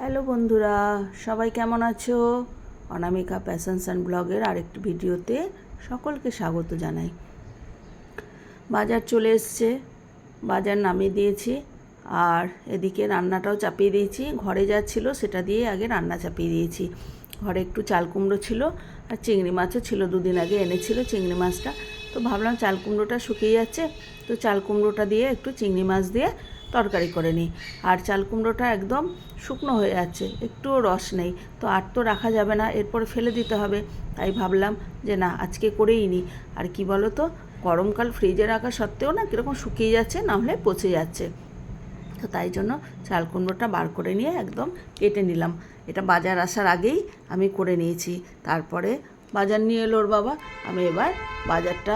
Hello বন্ধুরা, সবাই কেমন আছো? অনামিকা প্যাশনস অ্যান্ড ব্লগের আরেকটি ভিডিওতে সকলকে স্বাগত জানাই। বাজার চলে এসছে, বাজার নামিয়ে দিয়েছি, আর এদিকে রান্নাটাও চাপিয়ে দিয়েছি। ঘরে যা ছিল সেটা দিয়ে আগে রান্না চাপিয়ে দিয়েছি। ঘরে একটু চাল কুমড়ো ছিল আর চিংড়ি মাছও ছিল, দুদিন আগে এনেছিল চিংড়ি মাছটা। তো ভাবলাম চাল কুমড়োটা শুকিয়ে যাচ্ছে, তো চাল কুমড়োটা দিয়ে একটু চিংড়ি মাছ দিয়ে তরকারি করে নিই। আর চাল কুমড়োটা একদম শুকনো হয়ে যাচ্ছে, একটুও রস নেই। তো আর তো রাখা যাবে না, এরপরে ফেলে দিতে হবে। তাই ভাবলাম যে না, আজকে করেই নিই। আর কি বলো তো গরমকাল ফ্রিজে রাখা সত্ত্বেও না কীরকম শুকিয়ে যাচ্ছে, না হলে পচে যাচ্ছে। তো তাই জন্য চাল কুমড়োটা বার করে নিয়ে একদম কেটে নিলাম। এটা বাজার আসার আগেই আমি করে নিয়েছি। তারপরে বাজার নিয়ে এলো ওর বাবা। আমি এবার বাজারটা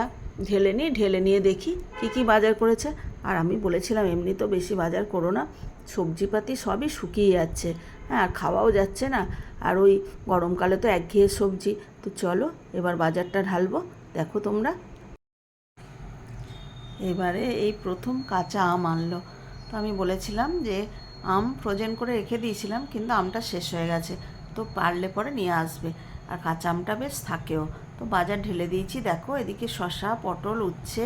ঢেলে নিই, ঢেলে নিয়ে দেখি কী কী বাজার করেছে। আর আমি বলেছিলাম, এমনি তো বেশি বাজার করো না, সবজিপাতি সবই শুকিয়ে যাচ্ছে। হ্যাঁ আর খাওয়াও যাচ্ছে না। আর ওই গরমকালে তো একঘেয়ে সবজি। তো চলো, এবার বাজারটা ঢালবো। দেখো তোমরা। এবারে এই প্রথম কাঁচা আম আনলো। তো আমি বলেছিলাম যে, আম ফ্রোজেন করে রেখে দিয়েছিলাম, কিন্তু আমটা শেষ হয়ে গেছে। তো পারলে পরে নিয়ে আসবে। আর কাঁচা আমটা বেশ থাকেও। তো বাজার ঢেলে দিয়েছি। দেখো, এদিকে শশা পটল, উচ্ছে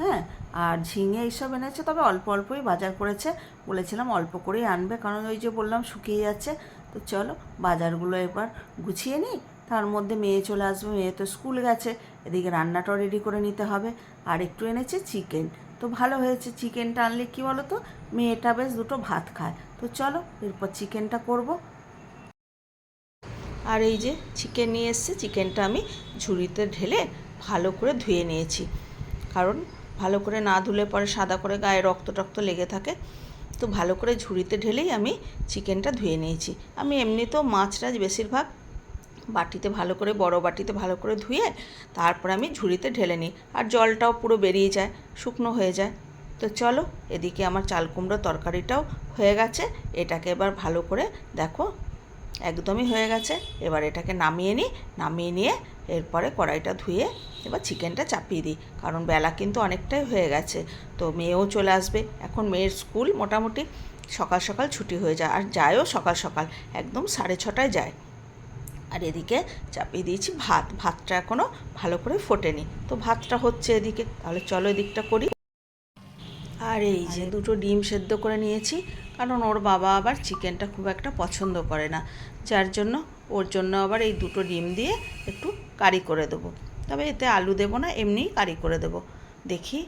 হ্যাঁ আর ঝিঙে এইসব এনেছে, তবে অল্প অল্পই বাজার করেছে। বলেছিলাম অল্প করেই আনবে, কারণ ওই যে বললাম শুকিয়ে যাচ্ছে। তো চলো, বাজারগুলো এবার গুছিয়ে নিই। তার মধ্যে মেয়ে চলে আসবে, মেয়ে তো স্কুল গেছে। এদিকে রান্নাটাও রেডি করে নিতে হবে। আর একটু এনেছে চিকেন। তো ভালো হয়েছে চিকেনটা আনলে কি বলো তো মেয়েটা বেশ দুটো ভাত খায়। তো চলো, এরপর চিকেনটা করব। আর এই যে চিকেন নিয়ে এসছে চিকেনটা আমি ঝুড়িতে ঢেলে ভালো করে ধুয়ে নিয়েছি। কারণ ভালো করে না ধুলে পরে সাদা করে গায়ে রক্ত টক্ত লেগে থাকে। তো ভালো করে ঝুড়িতে ঢেলেই আমি চিকেনটা ধুয়ে নিয়েছি। আমি এমনিতেও মাছটা বেশিরভাগ বাটিতে ভালো করে, বড় বাটিতে ভালো করে ধুয়ে তারপর আমি ঝুড়িতে ঢেলে নিই। আর জলটাও পুরো বেরিয়ে যায়, শুকনো হয়ে যায়। তো চলো, এদিকে আমার চাল কুমড়ো তরকারিটাও হয়ে গেছে। এটাকে এবার ভালো করে দেখো একদমই হয়ে গেছে। এবার এটাকে নামিয়ে নিই। নামিয়ে নিয়ে এরপরে কড়াইটা ধুয়ে এবার চিকেনটা চাপিয়ে দিই। কারণ বেলা কিন্তু অনেকটাই হয়ে গেছে। তো মেয়েও চলে আসবে। এখন মেয়ের স্কুল মোটামুটি সকাল সকাল ছুটি হয়ে যায়। আর যায়ও সকাল সকাল। একদম সাড়ে ছটায় যায়। আর এদিকে চাপিয়ে দিয়েছি ভাত। ভাতটা এখনও ভালো করে ফোটেনি। তো ভাতটা হচ্ছে এদিকে। তাহলে চলো এদিকটা করি। আর এই যে দুটো ডিম সেদ্ধ করে নিয়েছি, কারণ ওর বাবা আবার চিকেনটা খুব একটা পছন্দ করে না। যার জন্য ওর জন্য আবার এই দুটো ডিম দিয়ে একটু কারি করে দেবো। তবে এতে আলু দেবো না, এমনিই কারি করে দেবো। দেখি।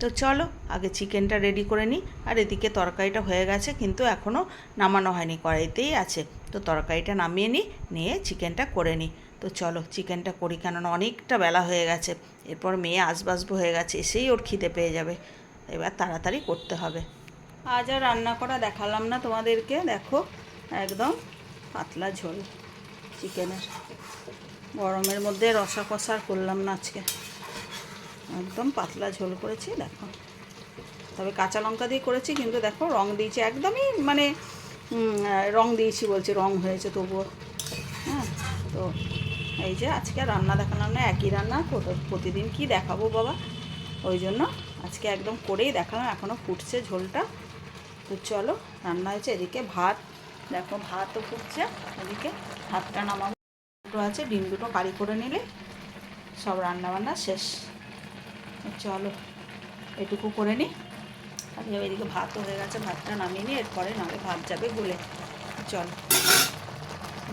তো চলো, আগে চিকেনটা রেডি করে নিই। আর এদিকে তরকারিটা হয়ে গেছে, কিন্তু এখনও নামানো হয়নি, কড়াইতেই আছে। তো তরকারিটা নামিয়ে নিই, নিয়ে চিকেনটা করে নিই। তো চলো, চিকেনটা করি কেননা অনেকটা বেলা হয়ে গেছে। এরপর মেয়ে আসবাসবো হয়ে গেছে, এসেই ওর খিদে পেয়ে যাবে। এবার তাড়াতাড়ি করতে হবে। আজ আর রান্না করা দেখালাম না তোমাদেরকে, দেখো, একদম পাতলা ঝোল চিকেনের। গরমের মধ্যে রসা কষার করলাম না আজকে। একদম পাতলা ঝোল করেছি, দেখো। তবে কাঁচা লঙ্কা দিয়ে করেছি, কিন্তু দেখো রং দিয়েছি, একদমই মানে রং দিয়েছি বলছি, রং হয়েছে তবুও। হ্যাঁ তো এই যে আজকে রান্না দেখালাম না, একই রান্না প্রতিদিন কি দেখাবো বাবা? ওই জন্য আজকে একদম করেই দেখালাম এখনও ফুটছে ঝোলটা। তো চলো, রান্না হয়েছে এদিকে ভাত। দেখো ভাতও ফুটছে, এদিকে ভাতটা নামাবো। দুটো আছে, ডিম দুটো কারি করে নিলে সব রান্না বান্না শেষ চলো, এটুকু করে নিই আর এদিকে ভাতও হয়ে গেছে, ভাতটা নামিয়ে নিই এরপরে নালে ভাত যাবে গুলে। চল,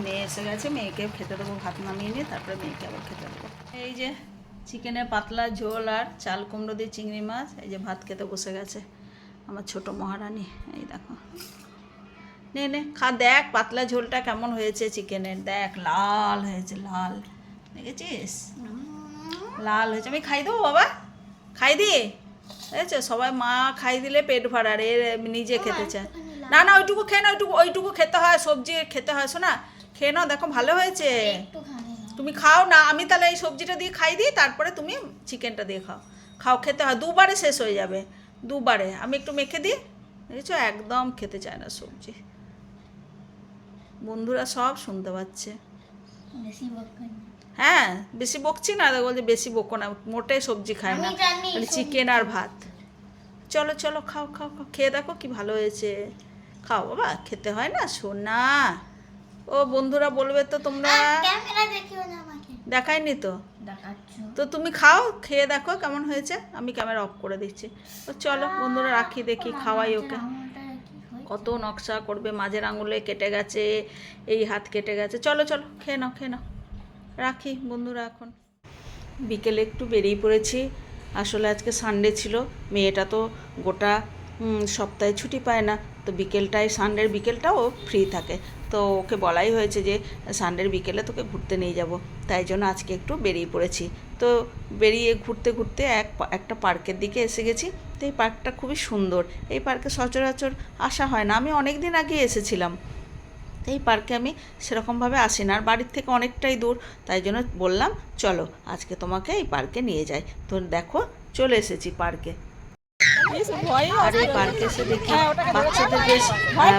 মেয়ে এসে গেছে মেয়েকে খেতে দেবো, ভাত নামিয়ে নিয়ে, তারপরে মেয়েকে আবার খেতে দেবো। এই যে চিকেনের পাতলা ঝোল আর চাল কুমড়ো দিয়ে চিংড়ি মাছ এই যে ভাত খেতে বসে গেছে আমার ছোট মহারানী এই দেখো। নে নে খা দেখ পাতলা ঝোলটা কেমন হয়েছে চিকেনের। দেখ লাল হয়েছে লাল। দেখেছিস? লাল হয়েছে। আমি খাই দেবো বাবা? খাই দিয়ে? দেখেছ? সবাই মা খাই দিলে পেট ভরার এর নিজে খেতে চায়। না না ওইটুকু খেয়ে না ওইটুকু ওইটুকু খেতে হয় সবজি খেতে হয়। শোনা খেয়ে নাও দেখো ভালো হয়েছে। তুমি খাও না আমি তাহলে এই সবজিটা দিয়ে খাই দিই তারপরে তুমি চিকেনটা দিয়ে খাও। খাও খেতে হয় দুবারে শেষ হয়ে যাবে দুবারে। আমি একটু মেখে দিই দেখেছ? একদম খেতে চায় না সবজি। বন্ধুরা সব শুনতে পাচ্ছে। হ্যাঁ বেশি বকছি না বলছে বেশি বকো না মোটে সবজি খায় না। চিকেন আর ভাত। চলো চলো খাও খাও খাও খেয়ে দেখো কি ভালো হয়েছে। খাও বাবা খেতে হয় না সোনা ও বন্ধুরা বলবে তো তোমরা দেখায়নি তো? তো তুমি খাও খেয়ে দেখো কেমন হয়েছে। আমি ক্যামেরা অফ করে দিচ্ছি। তো চলো বন্ধুরা রাখি দেখি খাওয়াই ওকে। কত নকশা করবে মাঝের আঙুলে কেটে গেছে এই হাত কেটে গেছে। চলো চলো খেয়ে নাও খেয়ে নাও। রাখি বন্ধুরা এখন। বিকেলে একটু বেরিয়ে পড়েছি। আসলে আজকে সানডে ছিল। মেয়েটা তো গোটা সপ্তাহে ছুটি পায় না। তো বিকেলটায়, সানডের বিকেলটাও ফ্রি থাকে। তো ওকে বলাই হয়েছে যে, সানডের বিকেলে তোকে ঘুরতে নিয়ে যাব। তাই জন্য আজকে একটু বেরিয়ে পড়েছি। তো বেরিয়ে ঘুরতে ঘুরতে এক একটা পার্কের দিকে এসে গেছি। তো এই পার্কটা খুবই সুন্দর। এই পার্কে সচরাচর আসা হয় না। আমি অনেক দিন আগে এসেছিলাম। এই পার্কে আমি সেরকমভাবে আসি না আর বাড়ির থেকে অনেকটাই দূর। তাই জন্য বললাম, চলো, আজকে তোমাকে এই পার্কে নিয়ে যাই। তো দেখো, চলে এসেছি পার্কে। আর এই পার্কে এসে দেখি বাচ্চাদের বেশ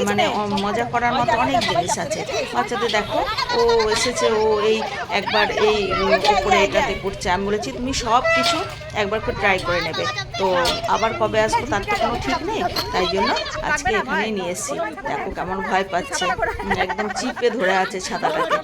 মানে মজা করার মতো অনেক জিনিস আছে। বাচ্চাদের দেখো ও এসেছে ও এই একবার এই উপরে এটাতে করছে। আমি বলেছি তুমি সব কিছু একবার করে ট্রাই করে নেবে। তো আবার কবে আসব তার তো কোনো ঠিক নেই। তাই জন্য আজকে এখানেই নিয়ে এসেছি। দেখো কেমন ভয় পাচ্ছে। একদম চিপে ধরে আছে ছাতাটাকে।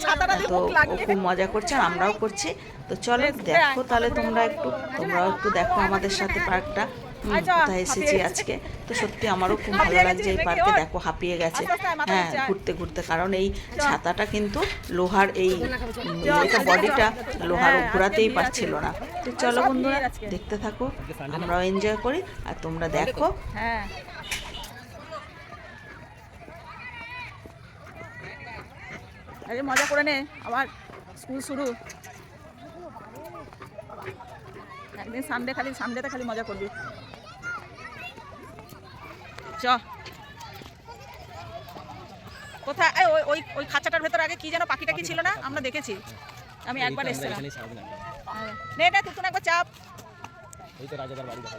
তো ও খুব মজা করছে আর আমরাও করছি। তো চলো দেখো তাহলে তোমরা একটু তোমরাও একটু দেখো আমাদের সাথে পার্কটা কোথায় এসেছি আজকে? তো সত্যি আমারও খুব ভালো লাগছে এই পার্কে দেখো হাঁপিয়ে গেছে। হ্যাঁ ঘুরতে ঘুরতে কারণ এই ছাতাটা কিন্তু লোহার এই এটা বডিটা লোহার ঘোরাতেই পারছিল না। তো চলো বন্ধুরা দেখতে থাকো আমরাও এনজয় করি আর তোমরা দেখো। হ্যাঁ। আরে মজা করে নে আবার স্কুল শুরু। একদিন সানডে খালি সানডেতে খালি মজা করবি। চ। কোথায়? এই ওই ওই ওই খাঁচাটার ভেতর আগে কি যেন পাখিটা কি ছিল না? আমরা দেখেছি। আমি একবার এসেছিলাম। হ্যাঁ। নে নে তুই একবার চাপ। এই তো রাজাদার বাড়ি দেখা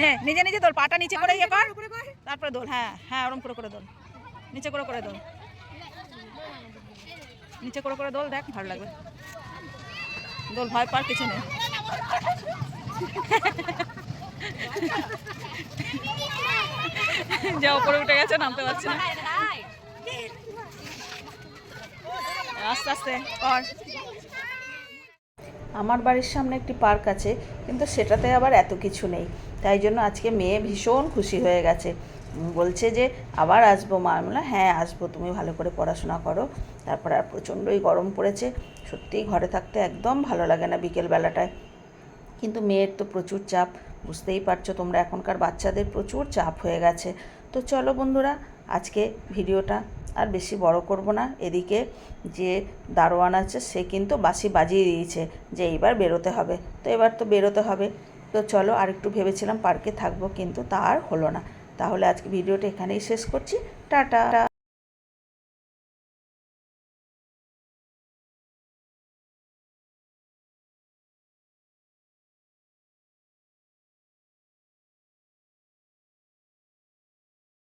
নে নিজে নিজে দোল পাটা নিচে করে ইয়ে কর। তারপরে দোল হ্যাঁ হ্যাঁ ওরম করে করে দোল। নিচে করে করে দোল। নিচে করে করে দোল দেখ, ভালো লাগবে। দোল ভয় পার কিছু নেই। যা উপরে উঠে গেছে, নামতে পারছি না। আস্তে আস্তে আমার বাড়ির সামনে একটি পার্ক আছে, কিন্তু সেটাতে আবার এত কিছু নেই। তাই জন্য আজকে মেয়ে ভীষণ খুশি হয়ে গেছে। বলছে যে, আবার আসব। মা বললাম হ্যাঁ আসব। তুমি ভালো করে পড়াশোনা করো। তারপরে আর প্রচণ্ডই গরম পড়েছে। সত্যিই ঘরে থাকতে একদম ভালো লাগে না বিকেলবেলাটায়। কিন্তু মেয়ের তো প্রচুর চাপ, বুঝতেই পারছ তোমরা এখনকার বাচ্চাদের প্রচুর চাপ হয়ে গেছে। তো চলো বন্ধুরা, আজকে ভিডিওটা আর বেশি বড় করব না। এদিকে যে দারোয়ান আছে, সে কিন্তু বাসি বাজিয়ে দিয়েছে যে এইবার বেরোতে হবে। তো এবার তো বেরোতে হবে। তো চলো আর একটু ভেবেছিলাম পার্কে থাকব, কিন্তু তা আর হলো না। তাহলে আজকে ভিডিওটা এখানেই শেষ করছি। টাটা!